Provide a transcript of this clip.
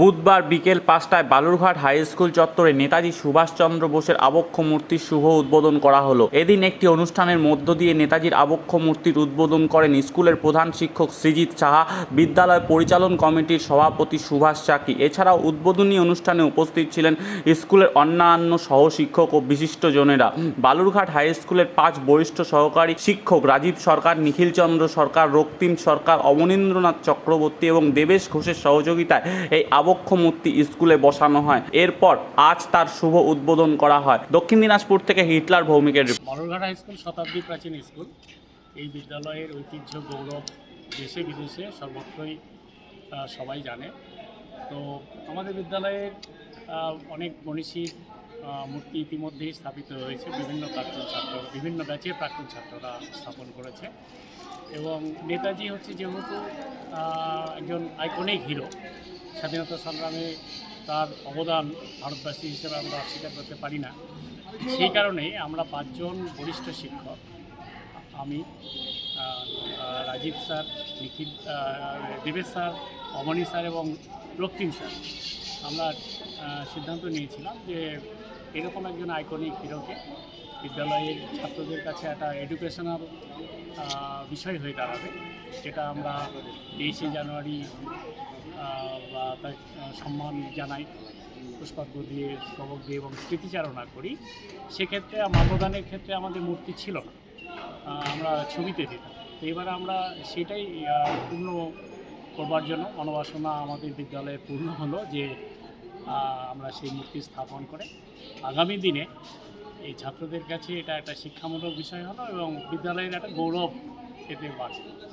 বুধবার বিকেল পাঁচটায় বালুরঘাট হাই স্কুল চত্বরে নেতাজি সুভাষচন্দ্র বোসের আবক্ষ মূর্তির শুভ উদ্বোধন করা হলো। এদিন একটি অনুষ্ঠানের মধ্য দিয়ে নেতাজির আবক্ষ মূর্তির উদ্বোধন করেন স্কুলের প্রধান শিক্ষক সৃজিত সাহা, বিদ্যালয় পরিচালন কমিটির সভাপতি সুভাষ চাকি। এছাড়াও উদ্বোধনী অনুষ্ঠানে উপস্থিত ছিলেন স্কুলের অন্যান্য সহশিক্ষক ও বিশিষ্টজনেরা। বালুরঘাট হাই স্কুলের পাঁচ বরিষ্ঠ সহকারী শিক্ষক রাজীব সরকার, নিখিলচন্দ্র সরকার, রক্তিম সরকার অবনীন্দ্রনাথ চক্রবর্তী এবং দেবেশ ঘোষের সহযোগিতায় এই আবক্ষ মূর্তি স্কুলে বসানো হয়। এরপর আজ তার শুভ উদ্বোধন করা হয়। দক্ষিণ দিনাজপুর থেকে হিটলার ভৌমিকের হাই স্কুল শতাব্দী প্রাচীন স্কুল। এই বিদ্যালয়ের ঐতিহ্য, গৌরব দেশে বিদেশে সর্বত্রই সবাই জানে। তো আমাদের বিদ্যালয়ের অনেক মনীষীর মূর্তি ইতিমধ্যেই স্থাপিত হয়েছে। বিভিন্ন প্রাক্তন ছাত্র, বিভিন্ন ব্যাচের প্রাক্তন ছাত্ররা স্থাপন করেছে। এবং নেতাজি হচ্ছে যেহেতু একজন আইকনিক হিরো স্বাধীনতা সংগ্রামে তার অবদান ভারতবাসী হিসেবে আমরা অস্বীকার করতে পারি না। সেই কারণে আমরা পাঁচজন বরিষ্ঠ শিক্ষক, আমি রাজীব স্যার, নিখিল দেবেশ স্যার, অমনি স্যার এবং রক্তিম স্যার। আমরা সিদ্ধান্ত নিয়েছিলাম যে এরকম একজন আইকনিক হিরোকে বিদ্যালয়ের ছাত্রদের কাছে একটা এডুকেশনাল বিষয় হয়ে দাঁড়াবে, যেটা আমরা তেইশে জানুয়ারি সম্মান জানাই পুষ্পার্ঘ্য দিয়ে, স্তবক দিয়ে এবং স্মৃতিচারণা করি। সেক্ষেত্রে মাল্যদানের ক্ষেত্রে আমাদের মূর্তি ছিল না আমরা ছবিতে দিতাম। তো এবার আমরা সেটাই পূর্ণ করবার জন্য অনবাসনা আমাদের বিদ্যালয়ে পূর্ণ হলো যে আমরা সেই মূর্তি স্থাপন করে আগামী দিনে এই ছাত্রদের কাছে এটা একটা শিক্ষামূলক বিষয় হলো এবং বিদ্যালয়ের একটা গৌরব এতে বাড়বে